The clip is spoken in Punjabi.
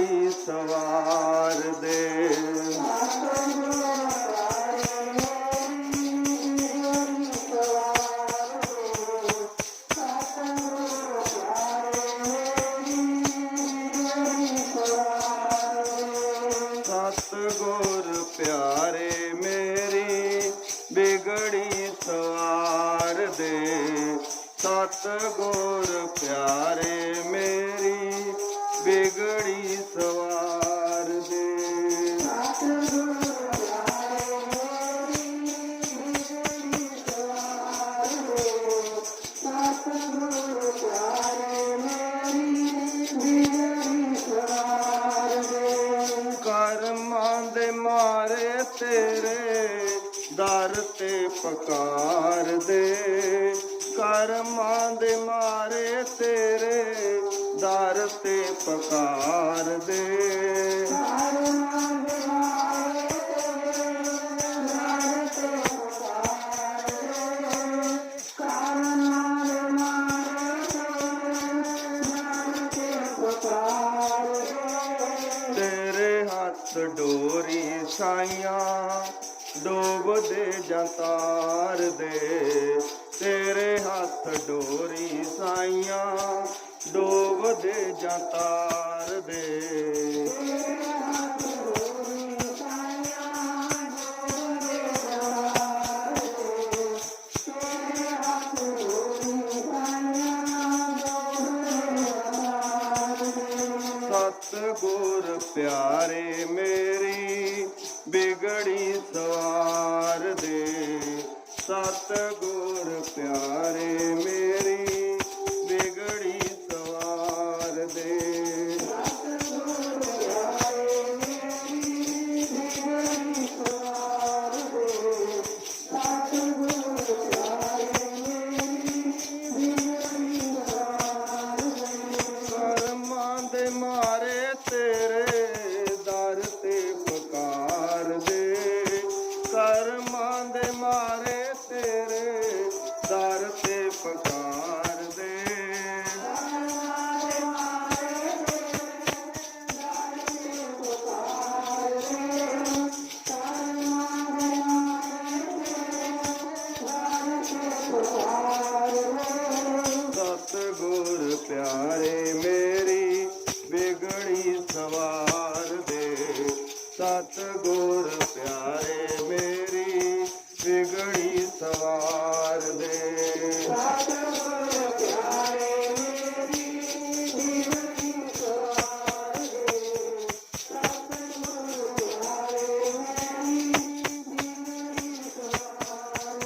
ਪਾਣੀ ਸਵਾਰ ਦੇ। ਪਿਆਰੇ ਮੇਰੀ ਬਿਗੜੀ ਸਵਾਰ ਦੇ। ਸਤ ਗੁਰ ਪਿਆਰੇ ਮੇਰੀ ਦਰ ਤੇ ਪਕਾਰ ਦੇ। ਕਰਮਾਂ ਦੇ ਮਾਰੇ ਤੇਰੇ ਦਰ ਤੇ ਪਕਾਰ ਦੇ। ਤੇਰੇ ਹੱਥ ਡੋਰੀ ਸਾਈਆਂ ਡੋਬਦੇ ਜਾਂ ਤਾਰ ਦੇ ਤੇਰੇ ਹੱਥ ਡੋਰੀ ਸਾਈਆਂ, ਡੋਬਦੇ ਜਾਂ ਤਾਰ ਦੇ ਸਤ ਗੁਰ ਪਿਆਰੇ ਮੇਰੇ ਬਿਗੜੀ ਸਵਾਰ ਦੇ। ਸਤ ਗੁਰ ਪਿਆਰੇ ਮੇਰੀ